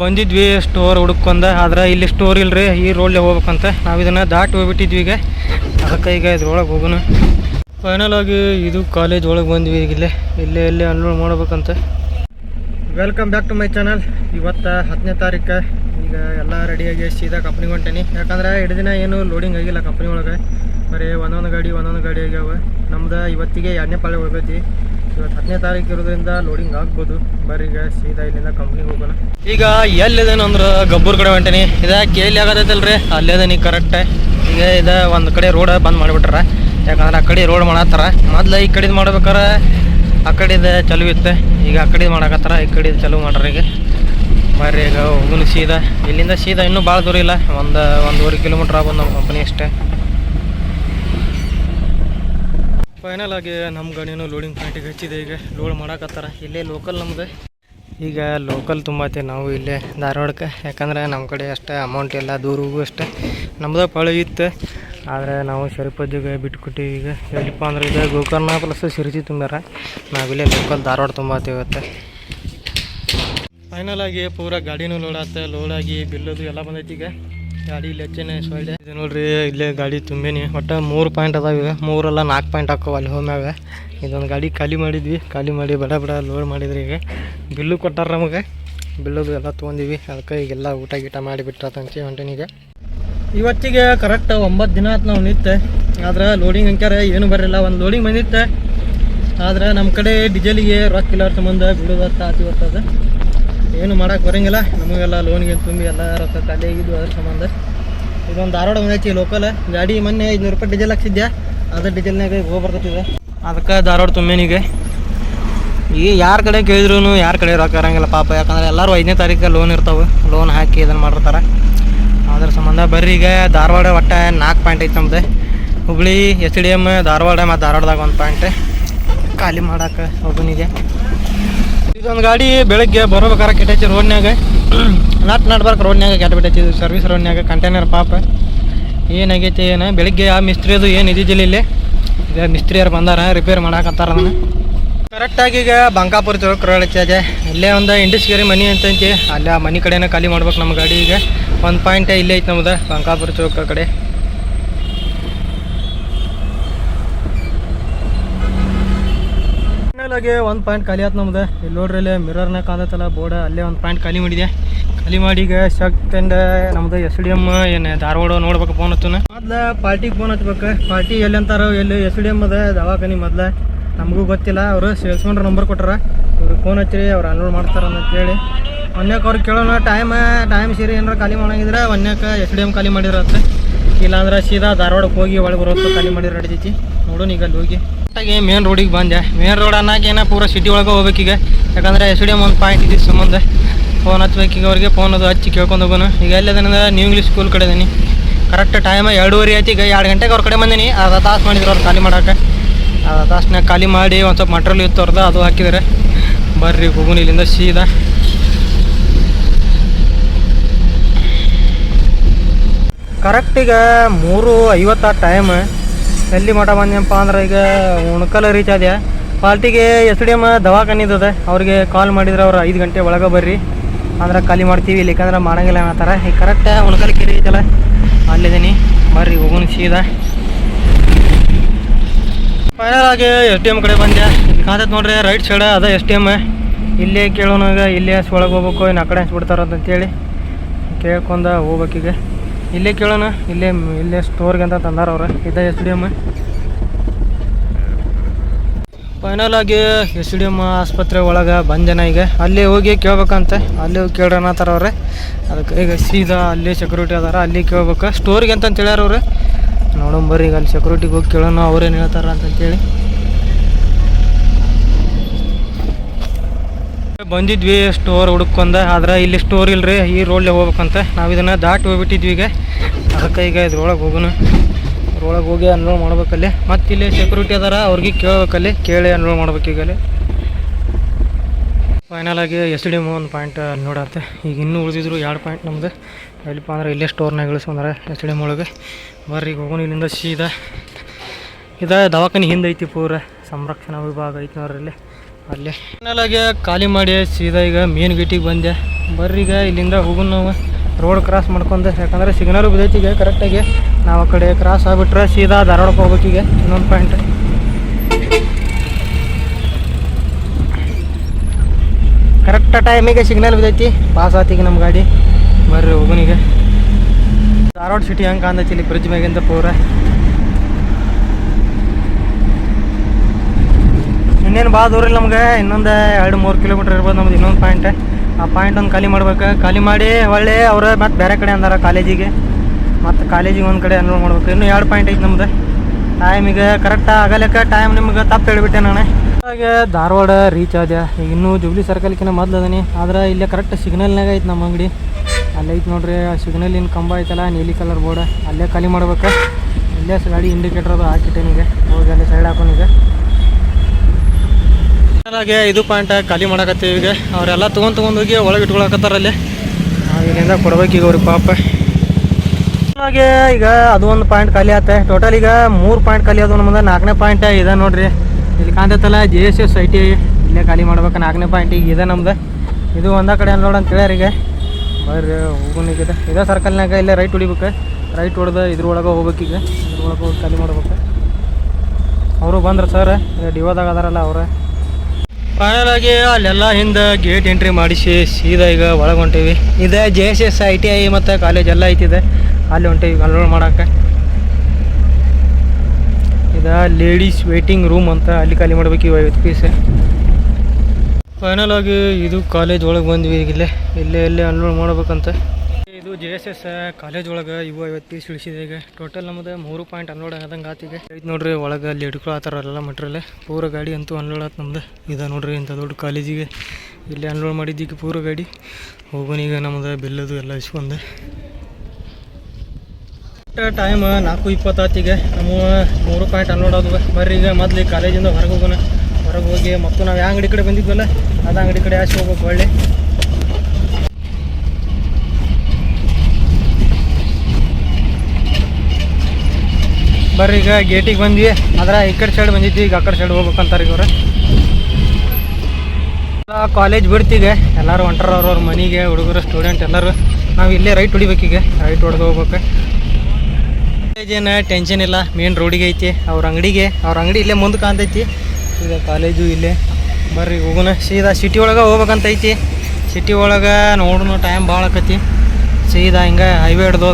ಬಂದಿದ್ವಿ ಸ್ಟೋರ್ ಹುಡುಕೊಂಡ ಆದ್ರೆ ಇಲ್ಲಿ ಸ್ಟೋರ್ ಇಲ್ರಿ, ಈ ರೋಡ್ಲೆ ಹೋಗ್ಬೇಕಂತ. ನಾವು ಇದನ್ನ ದಾಟಿ ಹೋಗ್ಬಿಟ್ಟಿದ್ವಿ ಈಗ. ಅದಕ್ಕೆ ಈಗ ಇದ್ರೊಳಗೆ ಹೋಗೋಣ. ಫೈನಲ್ ಆಗಿ ಇದು ಕಾಲೇಜ್ ಒಳಗೆ ಬಂದ್ವಿ ಈಗ ಇಲ್ಲೇ. ಇಲ್ಲೇ ಇಲ್ಲೇ ಅನ್ಲೋಡ್ ಮಾಡ್ಬೇಕಂತ. Welcome back to my channel ಇವತ್ತು ಹತ್ತನೇ ತಾರೀಕು. ಈಗ ಎಲ್ಲ ರೆಡಿಯಾಗಿ ಸೀದಾ ಕಂಪ್ನಿಗೆ ಹೊಂಟೇನಿ. ಯಾಕಂದ್ರೆ ಎರಡು ದಿನ ಏನು ಲೋಡಿಂಗ್ ಆಗಿಲ್ಲ ಕಂಪ್ನಿ ಒಳಗೆ. ಬರೀ ಒಂದೊಂದು ಗಾಡಿ ಒಂದೊಂದು ಗಾಡಿ ಆಗ್ಯಾವ. ನಮ್ದು ಇವತ್ತಿಗೆ ಎರಡನೇ ಪಾಳೆ ಹೋಗೈತಿ. ಇವತ್ತು ಹತ್ತನೇ ತಾರೀಕು ಇರೋದ್ರಿಂದ ಲೋಡಿಂಗ್ ಆಗ್ಬೋದು. ಬರೀ ಈಗ ಸೀದಾ ಇಲ್ಲಿಂದ ಕಂಪ್ನಿಗೆ ಹೋಗೋಣ. ಈಗ ಎಲ್ಲಿದೇನು ಅಂದ್ರೆ ಗಬ್ಬೂರ್ ಕಡೆ ಹೊಂಟೇನಿ. ಇದ ಕೇಳಿ ಆಗತೈತಲ್ರಿ ಅಲ್ಲೇದೇನಿ ಕರೆಕ್ಟ್ ಈಗ ಇದ ಒಂದು ಕಡೆ ರೋಡ್ ಬಂದ್ ಮಾಡಿಬಿಟ್ರ. ಯಾಕಂದ್ರೆ ಆ ಕಡೆ ರೋಡ್ ಮಾಡತ್ತಾರ. ಮೊದ್ಲು ಈ ಕಡೆದು ಮಾಡ್ಬೇಕಾರೆ ಆ ಕಡೆದು ಚಲೋ ಇತ್ತೆ. ಈಗ ಆ ಕಡೆ ಮಾಡಕತ್ತಾರ, ಈ ಕಡೆ ಚಲೋ ಮಾಡ್ರಿ ಈಗ. ಬರ್ರಿ ಈಗ ಹೋಗುನ ಸೀದಾ. ಇಲ್ಲಿಂದ ಸೀದಾ ಇನ್ನೂ ಭಾಳ ದೂರ ಇಲ್ಲ. ಒಂದು ಒಂದೂವರೆ ಕಿಲೋಮೀಟ್ರ್ ಆಗ್ಬೋದು ನಮ್ಮ ಕಂಪ್ನಿ ಅಷ್ಟೇ. ಫೈನಲ್ ಆಗಿ ನಮ್ಮ ಗಾಡಿನೂ ಲೋಡಿಂಗ್ ಪಾಯಿಂಟಿಗೆ ಹಚ್ಚಿದೆ ಈಗ. ಲೋಡ್ ಮಾಡಕತ್ತಾರ. ಇಲ್ಲೇ ಲೋಕಲ್ ನಮ್ದು. ಈಗ ಲೋಕಲ್ ತುಂಬತ್ತೆ ನಾವು ಇಲ್ಲೇ ಧಾರವಾಡಕ್ಕೆ. ಯಾಕಂದ್ರೆ ನಮ್ಮ ಕಡೆ ಅಷ್ಟೇ ಅಮೌಂಟ್ ಎಲ್ಲ ದೂರಿಗೂ ಅಷ್ಟೇ. ನಮ್ದು ಪಳ ಆದ್ರೆ ಆದರೆ ನಾವು ಶರೀಪಜ್ಜಿಗೆ ಬಿಟ್ಕೊಟ್ಟಿವಿ ಈಗ. ಎಲ್ಲಿಪ್ಪ ಅಂದ್ರೆ ಈಗ ಗೋಕರ್ಣ ಪ್ಲಸ್ ಶಿರಿಚಿ ತುಂಬ್ಯಾರ. ನಾವಿಲ್ಲೇ ಲೋಕಲ್ ಧಾರವಾಡ ತುಂಬಾತಿ ಇವತ್ತು. ಫೈನಲ್ ಆಗಿ ಪೂರ ಗಾಡಿನೂ ಲೋಡ್ ಆತ. ಲೋಡಾಗಿ ಬಿಲ್ಲದು ಎಲ್ಲ ಬಂದೈತಿ ಈಗ. ಗಾಡಿ ಇಲ್ಲಿ ಹೆಚ್ಚಿನ ಸೊಳ್ಳೆ. ಇದು ನೋಡ್ರಿ, ಇಲ್ಲೇ ಗಾಡಿ ತುಂಬೇನಿ. ಒಟ್ಟು ಮೂರು ಪಾಯಿಂಟ್ ಅದಾವ ಈಗ ಮೂರಲ್ಲ ನಾಲ್ಕು ಪಾಯಿಂಟ್ ಹಾಕೋ ಅಲ್ಲಿ ಹೋಮ್ಯಾಗ ಇದೊಂದು ಗಾಡಿ ಖಾಲಿ ಮಾಡಿದ್ವಿ. ಖಾಲಿ ಮಾಡಿ ಬಡ ಬಡ ಲೋಡ್ ಮಾಡಿದ್ರಿ ಈಗ. ಬಿಲ್ಲು ಕೊಟ್ಟಾರ ನಮಗೆ. ಬಿಲ್ಲದು ಎಲ್ಲ ತೊಗೊಂಡಿವಿ. ಅದಕ್ಕೆ ಈಗೆಲ್ಲ ಊಟ ಗೀಟ ಮಾಡಿಬಿಟ್ರತಂತೆ ಹೊಂಟೇನೀಗ ಇವತ್ತಿಗೆ ಕರೆಕ್ಟ್ ಒಂಬತ್ತು ದಿನ ಆಯ್ತು ನಾವು ನಿಂತೆ. ಆದ್ರೆ ಲೋಡಿಂಗ್ ಅಂಕ್ಯಾರ ಏನು ಬರಲಿಲ್ಲ. ಒಂದು ಲೋಡಿಂಗ್ ಬಂದಿತ್ತೆ. ಆದ್ರೆ ನಮ್ಮ ಕಡೆ ಡೀಸೆಲಿಗೆ ರೊಕ್ಕ ಇಲ್ಲ ಸಂಬಂಧ ಬಿಡೋದತ್ತ ಆತಿವತ್ತದ ಏನು ಮಾಡಕ್ಕೆ ಬರಂಗಿಲ್ಲ. ನಮಗೆಲ್ಲ ಲೋನ್ಗೆ ತುಂಬಿ ಎಲ್ಲ ರೊಕ್ಕ ಖಾಲಿ ಆಗಿದ್ವು ಅದ್ರ ಸಂಬಂಧ. ಇದೊಂದು ಧಾರವಾಡ ಐತಿ ಲೋಕಲ್ ಗಾಡಿ ಮೊನ್ನೆ ಐದುನೂರು ರೂಪಾಯಿ ಡೀಸೆಲ್ ಹಾಕ್ಸಿದ್ಯಾ? ಅದ್ರ ಡೀಸೆಲ್ನಾಗ ಹೋಗಿ ಬರ್ತೈತಿದೆ ಅದಕ್ಕೆ ಧಾರವಾಡ ತುಂಬೇನಿಗೆ ಈ ಯಾರ ಕಡೆ ಕೇಳಿದ್ರು ಯಾರ ಕಡೆ ರೊಕ್ಕ ಇರೋಂಗಿಲ್ಲ ಪಾಪ. ಯಾಕಂದ್ರೆ ಎಲ್ಲರೂ ಐದನೇ ತಾರೀಕು ಲೋನ್ ಇರ್ತಾವೆ. ಲೋನ್ ಹಾಕಿ ಇದನ್ನು ಮಾಡಿರ್ತಾರೆ ಅದ್ರ ಸಂಬಂಧ ಬರ್ರಿ ಈಗ ಧಾರವಾಡ ಒಟ್ಟ ನಾಲ್ಕು ಪಾಯಿಂಟ್ ಐತೆ ನಮ್ದು. Hubli, S D M, Dharwad ಮತ್ತು ಧಾರವಾಡದಾಗ ಒಂದು ಪಾಯಿಂಟ್ ಖಾಲಿ ಮಾಡಕ್ಕೆ ಹೋಗೋನಿಗೆ ಇದೊಂದು ಗಾಡಿ ಬೆಳಗ್ಗೆ ಬರ್ಬೇಕಾರ ಕೆಟ್ಟೈತಿ ರೋಡ್ನ್ಯಾಗ. ನಾಟ್ ನಡ್ಬಾರ್ಕ ರೋಡ್ನ್ಯಾಗ ಕೆಟ್ಟ ಬಿಟ್ಟೈತಿ ಸರ್ವಿಸ್ ರೋಡ್ನ್ಯಾಗ ಕಂಟೈನರ್ ಪಾಪ. ಏನಾಗೈತಿ ಏನು? ಬೆಳಗ್ಗೆ ಆ ಮಿಸ್ತ್ರಿದು ಏನು ಇದ್ದಿದ್ದಿಲ್ಲ ಇಲ್ಲಿ. ಈಗ ಮಿಸ್ತ್ರಿಯರು ಬಂದಾರ ರಿಪೇರ್ ಮಾಡಾಕತ್ತಾರ ಅದನ್ನು. ಕರೆಕ್ಟಾಗಿ ಈಗ ಬಂಕಾಪುರ ಇದೆ ಇಲ್ಲೇ ಒಂದು ಇಂಡಸ್ಗೇರಿ ಮನಿ ಅಂತಂತಿ. ಅಲ್ಲಿ ಅಲ್ಲೇ ಆ ಮನೆ ಕಡೆನೇ ಖಾಲಿ ಮಾಡ್ಬೇಕು ನಮ್ಮ ಗಾಡಿ ಈಗ. ಒಂದು ಪಾಯಿಂಟ್ ಇಲ್ಲೇ ಐತೆ ನಮ್ದು ಬಂಕಾಪುರ ಚೌಕ ಕಡೆ. ಫೈನಲಾಗಿ ಒಂದು ಪಾಯಿಂಟ್ ಖಾಲಿ ಆಯ್ತು ನಮ್ದು. ಇಲ್ಲಿ ನೋಡ್ರಿ ಇಲ್ಲಿ ಮಿರರ್ನಾಗ ಕಾಣತ್ತಲ್ಲ ಬೋರ್ಡ್, ಅಲ್ಲೇ ಒಂದು ಪಾಯಿಂಟ್ ಖಾಲಿ ಮಾಡಿದೆ. ಖಾಲಿ ಮಾಡಿ ಈಗ ತಂಡ ನಮ್ದು ಎಸ್ ಡಿ ಎಂ ಏನು ಧಾರವಾಡ ನೋಡ್ಬೇಕು ಫೋನ್ ಹಚ್ಚನ ಮೊದ್ಲು ಪಾರ್ಟಿಗೆ ಫೋನ್ ಹಚ್ಬೇಕು ಪಾರ್ಟಿ ಎಲ್ಲಿ ಅಂತಾರೋ, ಎಲ್ಲಿ ಎಸ್ ಡಿ ಎಂ ಅದ, ದವಾಖಾನಿ ಮೊದ್ಲು. ನಮಗೂ ಗೊತ್ತಿಲ್ಲ, ಅವರು ಸೇಲ್ಸ್ಮನ್ರ ನಂಬರ್ ಕೊಟ್ಟಾರ ಇವ್ರಿಗೆ ಫೋನ್ ಹಚ್ಚಿರಿ, ಅವ್ರು ಅನ್ಲೋಡ್ ಮಾಡ್ತಾರ ಅಂತ ಹೇಳಿ ಒಂದ್ಯಾಕೆ ಅವ್ರಿಗೆ ಕೇಳೋಣ ಟೈಮ್ ಟೈಮ್ ಸೇರಿ ಏನಾರ ಖಾಲಿ ಮಾಡಂಗಿದ್ರೆ ಒಂದ್ಯಾಕೆ ಎಸ್ ಡಿ ಎಂ ಖಾಲಿ ಮಾಡಿರತ್ತೆ ಇಲ್ಲಾಂದ್ರೆ ಸೀದಾ ಧಾರವಾಡಕ್ಕೆ ಹೋಗಿ ಒಳಗೆ ಬರೋತ್ತು ಖಾಲಿ ಮಾಡಿರೋ ನಡಿತೈತಿ. ನೋಡೋಣ ಈಗ ಅಲ್ಲಿ ಹೋಗಿ. ಕರೆಕ್ಟಾಗಿ ಮೇನ್ ರೋಡಿಗೆ ಬಂದೆ. ಮೇನ್ ರೋಡ್ ಏನೋ ಪೂರ ಸಿಟಿ ಒಳಗೆ ಹೋಗ್ಬೇಕೀಗ ಯಾಕಂದ್ರೆ ಎಸ್ ಡಿ ಎಂ ಒಂದು ಪಾಯಿಂಟ್ ಇದ್ದಿದ್ದು ಸಂಬಂಧ ಫೋನ್ ಹಚ್ಬೇಕೀಗ ಅವ್ರಿಗೆ ಫೋನ್ ಅದು ಹಚ್ಚಿ ಕೇಳ್ಕೊಂಡು ಹೋಗೋಣ. ಈಗ ಎಲ್ಲದಂದ್ರೆ ನ್ಯೂ ಇಂಗ್ಲೀಷ್ ಸ್ಕೂಲ್ ಕಡೆ ಇದೀನಿ. ಕರೆಕ್ಟ್ ಟೈಮ್ ಎರಡೂವರೆ ಆಯ್ತು ಈಗ. ಎರಡು ಗಂಟೆಗೆ ಅವ್ರ ಕಡೆ ಬಂದೀನಿ. ಅರ್ಧ ತಾಸು ಮಾಡಿದ್ರು ಅವ್ರು ಖಾಲಿ ಮಾಡೋಕೆ ಅರ್ಧ ತಾಸನ್ಯಾಗ ಖಾಲಿ ಮಾಡಿ ಒಂದು ಸ್ವಲ್ಪ ಮಟ್ರಲ್ ಇತ್ತು ಅವ್ರದ್ದು ಅದು ಹಾಕಿದ್ದಾರೆ. ಬರ್ರಿ ಹೋಗೋಣ ಇಲ್ಲಿಂದ ಸೀದಾ. ಕರೆಕ್ಟ್ ಈಗ ಮೂರು ಐವತ್ತ ಟೈಮ್ ಎಲ್ಲಿ ಮಠ ಬಂದ್ಯಪ್ಪ ಅಂದ್ರೆ ಈಗ ಉಣಕಲ್ ರೀಚ್ ಆದ್ಯಾ? ಪಾರ್ಟಿಗೆ ಎಸ್ ಡಿ ಎಂ ದವಾಖಾನಿದದ ಅವ್ರಿಗೆ ಕಾಲ್ ಮಾಡಿದ್ರೆ ಅವ್ರು ಐದು ಗಂಟೆ ಒಳಗೆ ಬರ್ರಿ. ಅಂದ್ರೆ ಖಾಲಿ ಮಾಡ್ತೀವಿ, ಇಲ್ಲಿಕಂದ್ರೆ ಮಾಡಂಗಿಲ್ಲ ಅನ್ನತ್ತಾರ. ಈಗ ಕರೆಕ್ಟ್ ಉಣಕಲ್ ಕೆರೆ ಐತಲ್ಲ, ಅಲ್ಲಿದ್ದೀನಿ. ಬರ್ರಿ, ಹೋಗೋಣ ಸೀದ. ಫೈನಲ್ ಆಗಿ ಎಸ್ ಡಿ ಎಂ ಕಡೆ ಬಂದೆ ಇಲ್ಲಿ ನೋಡ್ರಿ ರೈಟ್ ಸೈಡ್ ಅದ ಎಸ್ ಡಿ ಎಂ ಇಲ್ಲೇ ಕೇಳೋನಾಗ ಇಲ್ಲೇ ಒಳಗೆ ಹೋಗ್ಬೇಕು, ಇನ್ನು ಆ ಕಡೆ ಹಚ್ಬಿಡ್ತಾರ ಅಂತೇಳಿ ಕೇಳ್ಕೊಂಡ ಹೋಗ್ಬೇಕೀಗ ಇಲ್ಲೇ ಕೇಳೋಣ, ಇಲ್ಲೇ ಇಲ್ಲೇ ಸ್ಟೋರ್ಗೆ ಅಂತ ತಂದಾರ ಅವ್ರು. ಇದ ಎಸ್ ಡಿ ಎಂ ಫೈನಲ್ ಆಗಿ ಎಸ್ ಡಿ ಎಂ ಆಸ್ಪತ್ರೆ ಒಳಗೆ ಬಂದೆನ ಈಗ. ಅಲ್ಲೇ ಹೋಗಿ ಕೇಳ್ಬೇಕಂತ. ಅಲ್ಲಿ ಹೋಗಿ ಕೇಳೋಣ ಅಂತಾರ ಅವ್ರೆ. ಅದಕ್ಕೆ ಈಗ ಸೀದಾ ಅಲ್ಲಿ ಸೆಕ್ಯೂರಿಟಿ ಅದಾರ, ಅಲ್ಲಿ ಕೇಳ್ಬೇಕು. ಸ್ಟೋರ್ಗೆ ಅಂತ ಹೇಳ್ಯಾರ ಅವ್ರೆ. ನೋಡೋಣ ಬರ್ರಿ ಈಗ ಅಲ್ಲಿ ಸೆಕ್ಯೂರಿಟಿಗೆ ಹೋಗಿ ಕೇಳೋಣ, ಅವ್ರೇನು ಹೇಳ್ತಾರ ಅಂತಂತೇಳಿ ಬಂದಿದ್ವಿ ಸ್ಟೋರ್ ಹುಡುಕೊಂಡ ಆದ್ರೆ ಇಲ್ಲಿ ಸ್ಟೋರ್ ಇಲ್ರಿ, ಈ ರೋಡ್ಲೆ ಹೋಗ್ಬೇಕಂತ. ನಾವು ಇದನ್ನ ದಾಟಿ ಹೋಗ್ಬಿಟ್ಟಿದ್ವಿ ಈಗ. ಅದಕ್ಕೆ ಈಗ ಇದ್ರೊಳಗೆ ಹೋಗೋಣ ಅದ್ರೊಳಗೆ ಹೋಗಿ ಅನ್ರೋಲ್ ಮಾಡ್ಬೇಕಲ್ಲಿ ಮತ್ತೆ ಇಲ್ಲಿ ಸೆಕ್ಯೂರಿಟಿ ಅದಾರ, ಅವ್ರಿಗೆ ಕೇಳ್ಬೇಕಲ್ಲಿ ಕೇಳಿ ಅನ್ರೋಲ್ ಮಾಡ್ಬೇಕು ಈಗ ಅಲ್ಲಿ. ಫೈನಲ್ ಆಗಿ ಎಸ್ ಡಿ ಎಂ ಒಂದು ಪಾಯಿಂಟ್ ನೋಡತ್ತೆ. ಈಗ ಇನ್ನೂ ಉಳಿದಿದ್ರು ಎರಡು ಪಾಯಿಂಟ್ ನಮ್ದು. ಎಲ್ಲಿಪ್ಪ ಅಂದ್ರೆ ಇಲ್ಲೇ ಸ್ಟೋರ್ನಾಗ ಇಳಿಸ್ಕೊಂಡ್ರೆ ಎಸ್ ಡಿ ಎಂ ಒಳಗೆ. ಬರ್ರಿ, ಈಗ ಹೋಗೋಣ ಇಲ್ಲಿಂದ ಸೀದಾ. ಇದ ದವಾಖಾನೆ ಹಿಂದೆ ಐತಿ ಪೂರ. ಸಂರಕ್ಷಣಾ ವಿಭಾಗ ಐತಿ ನೋಡ್ರಿ ಇಲ್ಲಿ ಅಲ್ಲೇ. ಖಾಲಿ ಮಾಡಿ ಸೀದಾ ಈಗ ಮೇನ್ ಗೇಟಿಗೆ ಬಂದೆ. ಬರ್ರಿ ಈಗ ಇಲ್ಲಿಂದ ಹೋಗೋಣ ನಾವು. ರೋಡ್ ಕ್ರಾಸ್ ಮಾಡ್ಕೊಂಡೆ. ಯಾಕಂದ್ರೆ ಸಿಗ್ನಲ್ ಬಿದ್ದೈತಿ ಈಗ ಕರೆಕ್ಟಾಗಿ ನಾವು ಆ ಕಡೆ ಕ್ರಾಸ್ ಆಗಿಬಿಟ್ರೆ ಸೀದಾ ಧಾರವಾಡಕ್ಕೆ ಹೋಗ್ಬೇಕೀಗ ಇನ್ನೊಂದು ಪಾಯಿಂಟ್ ಕರೆಕ್ಟ್ ಟೈಮಿಗೆ ಸಿಗ್ನಲ್ ಬಿದ್ದೈತಿ. ಪಾಸ್ ಆತೀಗ ನಮ್ಮ ಗಾಡಿ. ಬರ್ರಿ ಹೋಗುನಿಗೆ ಧಾರವಾಡ ಸಿಟಿ ಹೆಂಗೆ ಕಾಂದೈತಿ ಇಲ್ಲಿ ಬ್ರಿಡ್ಜ್ ಮ್ಯಾಗಿಂದ ಪೂರ. ಇನ್ನೇನು ಭಾಳ ದೂರ ಇಲ್ಲ ನಮ್ಗೆ. ಇನ್ನೊಂದು ಎರಡು, ಮೂರು ಕಿಲೋಮೀಟ್ರ್ ಇರ್ಬೋದು ನಮ್ದು ಇನ್ನೊಂದು ಪಾಯಿಂಟ್ ಆ ಪಾಯಿಂಟ್ ಒಂದು ಖಾಲಿ ಮಾಡ್ಬೇಕು. ಖಾಲಿ ಮಾಡಿ ಒಳ್ಳೆ ಅವ್ರು ಮತ್ತೆ ಬೇರೆ ಕಡೆ ಅಂದಾರ ಕಾಲೇಜಿಗೆ. ಮತ್ತು ಕಾಲೇಜಿಗೆ ಒಂದು ಕಡೆ ಅನ್ರೋಲ್ ಮಾಡ್ಬೇಕು. ಇನ್ನೂ ಎರಡು ಪಾಯಿಂಟ್ ಐತೆ ನಮ್ದು. ಟೈಮ್ ಈಗ ಕರೆಕ್ಟ್ ಆಗಲಿಕ್ಕೆ ಟೈಮ್ ನಿಮ್ಗೆ ತಪ್ಪು ಹೇಳ್ಬಿಟ್ಟೆ ನಾನು. ಹಾಗೆ ಧಾರವಾಡ ರೀಚ್ ಆದ್ಯ? ಈಗ ಇನ್ನೂ ಜುಬ್ಲಿ ಸರ್ಕಲ್ಕಿನ ಮೊದ್ಲು ಅದನಿ. ಆದ್ರೆ ಇಲ್ಲೇ ಕರೆಕ್ಟ್ ಸಿಗ್ನಲ್ನಾಗ ಐತೆ ನಮ್ಮ ಅಂಗಡಿ. ಅಲ್ಲೇ ಐತೆ ನೋಡ್ರಿ, ಆ ಸಿಗ್ನಲಿನ ಕಂಬ ಐತಲ್ಲ, ನೀಲಿ ಕಲರ್ ಬೋರ್ಡ್. ಅಲ್ಲೇ ಖಾಲಿ ಮಾಡ್ಬೇಕು. ಇಲ್ಲೇ ಗಾಡಿ ಇಂಡಿಕೇಟರ್ ಅದು ಹಾಕಿಟ್ಟೇನಿಗೆ ಹೋಗಿ ಅಲ್ಲಿ ಸೈಡ್ ಹಾಕೋನಿಗೆ ಹಾಗೆ ಇದು ಪಾಯಿಂಟ್ ಖಾಲಿ ಮಾಡಕತ್ತೀವಿ ಈಗ. ಅವರೆಲ್ಲ ತೊಗೊಂಡು ತೊಗೊಂಡು ಹೋಗಿ ಒಳಗೆ ಇಟ್ಕೊಳಕತ್ತಾರ ಅಲ್ಲಿ. ಇಲ್ಲಿಂದ ಕೊಡ್ಬೇಕೀಗ ಅವ್ರಿಗೆ ಪಾಪ. ಹಾಗೆ ಈಗ ಅದು ಒಂದು ಪಾಯಿಂಟ್ ಖಾಲಿ ಆತ. ಟೋಟಲ್ ಈಗ ಮೂರು ಪಾಯಿಂಟ್ ಖಾಲಿ ಅದು ಮುಂದೆ ನಾಲ್ಕನೇ ಪಾಯಿಂಟ್ ಇದೆ ನೋಡ್ರಿ. ಇಲ್ಲಿ ಕಾಣ್ತೈತಲ್ಲ J S S I T ಇಲ್ಲೇ ಖಾಲಿ ಮಾಡ್ಬೇಕು ನಾಲ್ಕನೇ ಪಾಯಿಂಟ್ ಈಗ ಇದೆ ನಮ್ದು. ಇದು ಒಂದ ಕಡೆ ಅನ್ಲೋಡ್ ಅಂತ ಹೇಳ್ಯಾರ ಈಗ. ಬರ್ರಿ ಇದು- ಇದೇ ಸರ್ಕಲ್ನಾಗ ಇಲ್ಲೇ ರೈಟ್ ಹೊಡಿಬೇಕು ರೈಟ್ ಹೊಡೆದು ಇದ್ರೊಳಗೆ ಹೋಗ್ಬೇಕು ಈಗ. ಇದ್ರೊಳಗೆ ಹೋಗಿ ಖಾಲಿ ಮಾಡ್ಬೇಕು. ಅವರು ಬಂದ್ರು ಸರ್ ಡಿವೋದಾಗ ಅದಾರಲ್ಲ ಅವ್ರೆ. ಫೈನಲ್ ಆಗಿ ಅಲ್ಲೆಲ್ಲ ಹಿಂದೆ ಗೇಟ್ ಎಂಟ್ರಿ ಮಾಡಿಸಿ ಸೀದಾ ಈಗ ಒಳಗೆ ಹೊಂಟೀವಿ. ಇದೆ J S S I T I ಮತ್ತು ಕಾಲೇಜ್ ಎಲ್ಲ ಐತಿದೆ. ಅಲ್ಲಿ ಹೊಂಟೀವಿ ಅನ್ರೋಲ್ ಮಾಡೋಕ್ಕೆ. ಇದು ಲೇಡೀಸ್ ವೇಟಿಂಗ್ ರೂಮ್ ಅಂತ ಅಲ್ಲಿ ಖಾಲಿ ಮಾಡ್ಬೇಕು ಇವು ಐವತ್ತು ಪೀಸ್ ಫೈನಲ್ ಆಗಿ ಇದು ಕಾಲೇಜ್ ಒಳಗೆ ಬಂದ್ವಿ ಈಗ ಇಲ್ಲೇ. ಇಲ್ಲೇ ಅನ್ರೋಲ್ ಮಾಡ್ಬೇಕಂತ. ಜೆ ಎಸ್ ಎಸ್ ಕಾಲೇಜ್ ಒಳಗೆ ಇವು ಐವತ್ತು ಪೀಸ್ ಇಳಿಸಿದೆ ಈಗ. ಟೋಟಲ್ ನಮ್ಮದು ಮೂರು ಪಾಯಿಂಟ್ ಅನ್ಲೋಡ್ ಆತ ಆತಿಗೆ ಐತೆ ನೋಡ್ರಿ, ಒಳಗೆ ಅಲ್ಲಿ ಹಿಡ್ಕೊಳತ್ತಾರಲ್ಲ ಮಟ್ರಲ್ಲೇ. ಪೂರ ಗಾಡಿ ಅಂತೂ ಅನ್ಲೋಡ್ ಆತು ನಮ್ದು. ಇದೆ ನೋಡ್ರಿ ಇಂಥ ದೊಡ್ಡ ಕಾಲೇಜಿಗೆ ಇಲ್ಲಿ ಅನ್ಲೋಡ್ ಮಾಡಿದ್ದೀಗ ಪೂರ ಗಾಡಿ. ಹೋಗೋಣ ಈಗ ನಮ್ಮದು ಬಿಲ್ಲದು ಎಲ್ಲ ಇಸ್ಕೊಂಡು. ಟೈಮ್ ನಾಲ್ಕು ಇಪ್ಪತ್ತಾತಿಗೆ ನಮ್ಮ ಮೂರು ಪಾಯಿಂಟ್ ಅನ್ಲೋಡ್ ಆದವು ಬರ್ರಿ ಈಗ ಮೊದ್ಲು ಕಾಲೇಜಿಂದ ಹೊರಗೆ ಹೋಗೋಣ ಹೊರಗೆ ಹೋಗಿ ಮತ್ತು ನಾವು ಯಾವ ಅಂಗಡಿ ಕಡೆ ಬಂದಿದ್ವಲ್ಲ, ಅದು ಅಂಗಡಿ ಕಡೆ ಆಚೆ ಹೋಗ್ಬೇಕು ಒಳ್ಳೆ. ಬರ್ರಿ ಈಗ ಗೇಟಿಗೆ ಬಂದ್ವಿ. ಆದ್ರೆ ಈ ಕಡೆ ಸೈಡ್ ಬಂದಿದ್ವಿ, ಈಗ ಆ ಕಡೆ ಸೈಡ್ ಹೋಗ್ಬೇಕಂತಾರೆ ಅವ್ರು. ಕಾಲೇಜ್ ಬಿಡ್ತೀಗ ಎಲ್ಲರೂ ಹೊಂಟಾರ ಅವ್ರವ್ರ ಮನೆಗೆ, ಹುಡುಗರು ಸ್ಟೂಡೆಂಟ್ ಎಲ್ಲರೂ. ನಾವು ಇಲ್ಲೇ ರೈಟ್ ಹೊಡಿಬೇಕೀಗ ರೈಟ್ ಹೊಡೆದು ಹೋಗ್ಬೇಕು. ಕಾಲೇಜೇನು ಟೆನ್ಷನ್ ಇಲ್ಲ. ಮೇನ್ ರೋಡಿಗೆ ಐತಿ. ಅವ್ರ ಅಂಗಡಿಗೆ. ಅವ್ರ ಅಂಗಡಿ ಇಲ್ಲೇ ಮುಂದೆ ಕಾಣ್ತೈತಿ. ಈಗ ಕಾಲೇಜು ಇಲ್ಲೇ. ಬರ್ರಿ ಹೋಗೋಣ. ಸೀದಾ ಸಿಟಿ ಒಳಗೆ ಹೋಗ್ಬೇಕಂತ ಐತಿ. ಸಿಟಿ ಒಳಗೆ ನೋಡೋಣ ಟೈಮ್ ಭಾಳ ಆಕತಿ. ಸೀದಾ ಹಿಂಗೆ ಹೈವೇ ಹಿಡ್ದು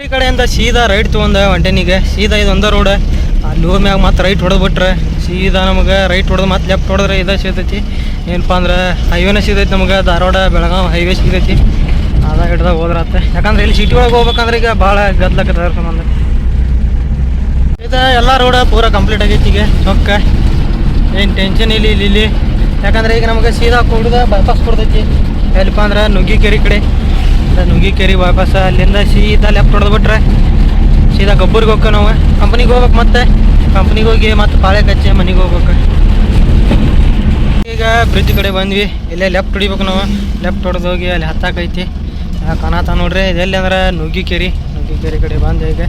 ಈ ಕಡೆಯಿಂದ ಸೀದಾ ರೈಟ್ ತೊಗೊಂಡ ಒಂಟೆನಿಗೆ. ಸೀದಾ ಇದು ಒಂದೇ ರೋಡ್ ಅಲ್ಲಿ ಹೋದ ಮ್ಯಾಗ ಮತ್ತೆ ರೈಟ್ ಹೊಡೆದ್ಬಿಟ್ರೆ. ಸೀದಾ ನಮಗೆ ರೈಟ್ ಹೊಡೆದು ಮತ್ತೆ ಲೆಫ್ಟ್ ಹೊಡೆದ್ರೆ ಇದೇ ಸಿಗ್ತೈತಿ. ಏನಪ್ಪ ಅಂದ್ರೆ ಹೈವೇನೇ ಸಿಗ್ತೈತಿ ನಮಗೆ. ಧಾರವಾಡ ಬೆಳಗಾವಿ ಹೈವೇ ಸಿಗ್ತೈತಿ. ಅದ ಹಿಡ್ದಾಗ ಹೋದ್ರತ್ತೆ ಯಾಕಂದ್ರೆ ಇಲ್ಲಿ ಸಿಟಿ ಒಳಗೆ ಹೋಗ್ಬೇಕಂದ್ರೆ ಈಗ ಭಾಳ ಗದ್ಲಕತ್ತ ಸಂಬಂಧ. ಇದು ಎಲ್ಲ ರೋಡ ಪೂರ ಕಂಪ್ಲೀಟ್ ಆಗೈತಿ ಈಗ. ಚೊಕ್ಕ. ಏನು ಟೆನ್ಷನ್ ಇಲ್ಲ ಇಲ್ಲಿ ಇಲ್ಲಿ. ಯಾಕಂದ್ರೆ ಈಗ ನಮಗೆ ಸೀದಾ ಕೊಡುದ ಬೈಪಾಸ್ ಕೊಡ್ತೈತಿ. ಎಲ್ಲಿಪ್ಪ ಅಂದ್ರೆ ನುಗ್ಗಿಕೆರೆ ಕಡೆ. ನುಗ್ಗಿಕೆರೆ ವಾಪಸ್ ಅಲ್ಲಿಂದ ಸೀದಾ ಲೆಫ್ಟ್ ಹೊಡೆದ್ಬಿಟ್ರೆ, ಸೀದಾ ಗೊಬ್ಬರಿಗೆ ಹೋಗ್ಕ ನಾವು. ಕಂಪ್ನಿಗೆ ಹೋಗ್ಬೇಕು ಮತ್ತೆ. ಕಂಪ್ನಿಗೆ ಹೋಗಿ ಮತ್ತೆ ಪಾಳೆ ಕಚ್ಚೆ ಮನೆಗೆ ಹೋಗ್ಬೇಕು. ಈಗ ಬ್ರಿಡ್ಜ್ ಕಡೆ ಬಂದ್ವಿ. ಇಲ್ಲೇ ಲೆಫ್ಟ್ ಹೊಡಿಬೇಕು ನಾವು. ಲೆಫ್ಟ್ ಹೊಡೆದು ಹೋಗಿ ಅಲ್ಲಿ ಹತ್ತಾಕೈತಿ ಕನಾತ ನೋಡ್ರಿ ಇದೆಲ್ಲಿ ಅಂದ್ರೆ ನುಗ್ಗಿಕೇರಿ ನುಗ್ಗಿಕೆರೆ ಕಡೆ ಬಂದೆ ಈಗ.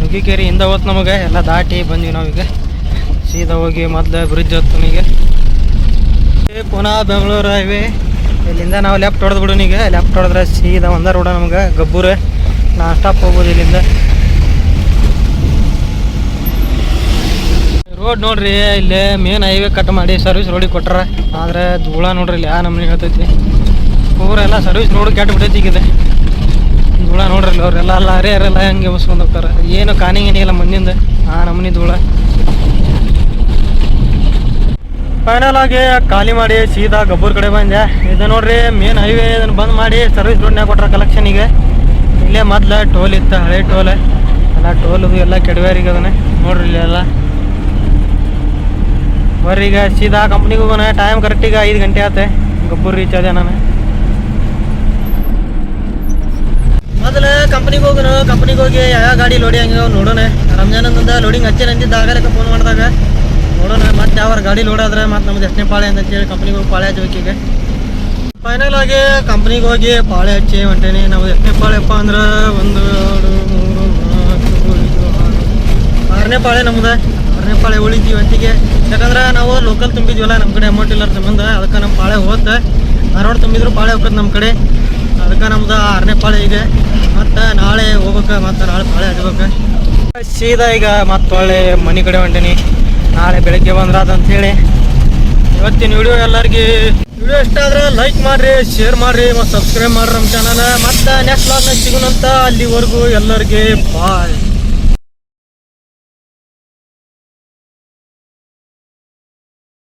ನುಗ್ಗಿಕೆರೆ ಹಿಂದೆ ಹೋತ್ ನಮಗೆ, ಎಲ್ಲ ದಾಟಿ ಬಂದ್ವಿ ನಾವೀಗ ಸೀದಾ ಹೋಗಿ ಮೊದ್ಲು ಬ್ರಿಡ್ಜ್ ಹೊತ್ತು ನಮಗೆ ಪುನಃ ಬೆಂಗಳೂರು ಹೈವೇ ಇಲ್ಲಿಂದ ನಾವು ಲೆಫ್ಟ್ ಹೊಡೆದು ಬಿಡೋಣ ಈಗ ಲೆಫ್ಟ್ ಹೊಡೆದ್ರೆ ಸೀದಾ ಒಂದ ರೋಡ ನಮ್ಗೆ, ಗಬ್ಬೂರು. ನಾ ಸ್ಟಾಪ್ ಹೋಗ್ಬೋದು ಇಲ್ಲಿಂದ. ರೋಡ್ ನೋಡ್ರಿ, ಇಲ್ಲಿ ಮೇನ್ ಹೈವೇ ಕಟ್ ಮಾಡಿ ಸರ್ವಿಸ್ ರೋಡಿಗೆ ಕೊಟ್ಟಾರ ಆದ್ರೆ ಧೂಳ ನೋಡ್ರಿ ಇಲ್ಲಿ, ಯಾ ನಮ್ಗೆ ಹೇಳ್ತೈತಿ. ಊರೆಲ್ಲ ಸರ್ವಿಸ್ ರೋಡ್ ಕೆಟ್ಟ ಬಿಟ್ಟೈತಿ ಈಗ ಇದೆ. ಧೂಳ ನೋಡ್ರಿ ಅಲ್ಲ, ಅರೇ ಅರೆಲ್ಲ ಹೆಂಗೆ ಬಸ್ಕೊಂಡು ಹೋಗ್ತಾರ. ಏನು ಕಾನಿಂಗ್ ಗೀನಿ ಇಲ್ಲ ಮುಂದಿಂದ ಆ ನಮ್ಮನೆ ಧೂಳ. ಫೈನಲ್ ಆಗಿ ಖಾಲಿ ಮಾಡಿ ಸೀದಾ ಗಬ್ಬೂರ್ ಕಡೆ ಬಂದೆ. ಇದು ನೋಡ್ರಿ ಮೇನ್ ಹೈವೇ ಇದನ್ನ ಬಂದ್ ಮಾಡಿ ಸರ್ವಿಸ್ ರೋಡ್ನ್ಯಾಗ ಕೊಟ್ರ ಈಗ ಇಲ್ಲೇ ಮೊದ್ಲ ಟೋಲ್ ಇತ್ತು, ಹಳೆ ಟೋಲ್ ಎಲ್ಲ ಟೋಲ್ ಎಲ್ಲ ಕೆಡವೇರಿಗೆ ಅದನ್ನ. ನೋಡ್ರಿ ಇಲ್ಲಿ ಎಲ್ಲ. ಬರ್ರಿ ಈಗ ಸೀದಾ ಕಂಪ್ನಿಗೆ ಹೋಗೋಣ. ಟೈಮ್ ಕರೆಕ್ಟಿಗೆ ಐದು ಗಂಟೆ ಆತ. ಗಬ್ಬೂರ್ ರೀಚ್ ಆದೆ ನಾನು. ಮೊದಲು ಕಂಪ್ನಿಗೆ ಹೋಗೋಣ. ಕಂಪ್ನಿಗೆ ಹೋಗಿ ಯಾವ ಗಾಡಿ ಲೋಡಿಂಗ್ ನೋಡೋಣ. ರಂಜಾನಂದ ಲೋಡಿಂಗ್ ಹಚ್ಚಿ ಅಂತಿದ್ದ ಆಗಲಕ್ಕೆ ಫೋನ್ ಮಾಡಿದಾಗ. ನೋಡೋಣ, ಮತ್ತೆ ಯಾವ ಗಾಡಿ ಲೋಡಾದ್ರೆ ಮತ್ತೆ ನಮ್ದು ಎಷ್ಟನೇ ಪಾಳೆ ಅಂತ ಹೇಳಿ ಕಂಪ್ನಿಗೆ ಹೋಗಿ ಪಾಳೆ ಹಚ್ಚಿ ಈಗ. ಫೈನಲ್ ಆಗಿ ಕಂಪ್ನಿಗೆ ಹೋಗಿ ಪಾಳೆ ಹಚ್ಚಿ ಹೊಂಟೇನಿ. ನಾವು ಎಷ್ಟನೇ ಪಾಳೆಪ್ಪ ಅಂದ್ರೆ ಒಂದು, ಎರಡು, ಮೂರು, ನಾಲ್ಕು, ಐದು, ಆರು. ಆರನೇ ಪಾಳೆ ನಮ್ದು. ಆರನೇ ಪಾಳೆ ಉಳಿತೀವಿ ಹೊತ್ತಿಗೆ ಯಾಕಂದ್ರೆ ನಾವು ಲೋಕಲ್ ತುಂಬಿದ್ವಲ್ಲ ನಮ್ಮ ಕಡೆ ಅಮೌಂಟ್ ಇಲ್ಲ ಸಂಬಂಧ, ಅದಕ್ಕೆ ನಮ್ಮ ಪಾಳೆ ಹೋಗುತ್ತೆ ಧಾರವಾಡ ತುಂಬಿದ್ರು ಪಾಳೆ ಹೋಗ್ತದೆ ನಮ್ಮ ಕಡೆ. ಅದಕ್ಕೆ ನಮ್ದು ಆರನೇ ಪಾಳೆ ಈಗ. ಮತ್ತು ನಾಳೆ ಹೋಗ್ಬೇಕು, ಮತ್ತು ನಾಳೆ ಪಾಳೆ ಹಚ್ಬೇಕು ಸೀದಾ ಈಗ ಮತ್ತೆ ಒಳ್ಳೆ ಮನೆ ಕಡೆ ಹೊಂಟೀನಿ. ನಾಳೆ ಬೆಳಗ್ಗೆ ಬಂದ್ರಾದ ಹೇಳಿ ಇವತ್ತಿನ ವಿಡಿಯೋ ಎಲ್ಲರಿಗೆ ವಿಡಿಯೋ ಇಷ್ಟ ಆದ್ರೆ ಲೈಕ್ ಮಾಡ್ರಿ ಶೇರ್ ಮಾಡ್ರಿ, ಮತ್ತು ಸಬ್ಸ್ಕ್ರೈಬ್ ಮಾಡ್ರಿ ನಮ್ಮ ಚಾನಲ್ ಮತ್ತು ನೆಕ್ಸ್ಟ್ ಲಾಸ್ ಸಿಗುನಂತ ಅಲ್ಲಿವರೆಗೂ ಎಲ್ಲರಿಗೆ ಬಾಯ್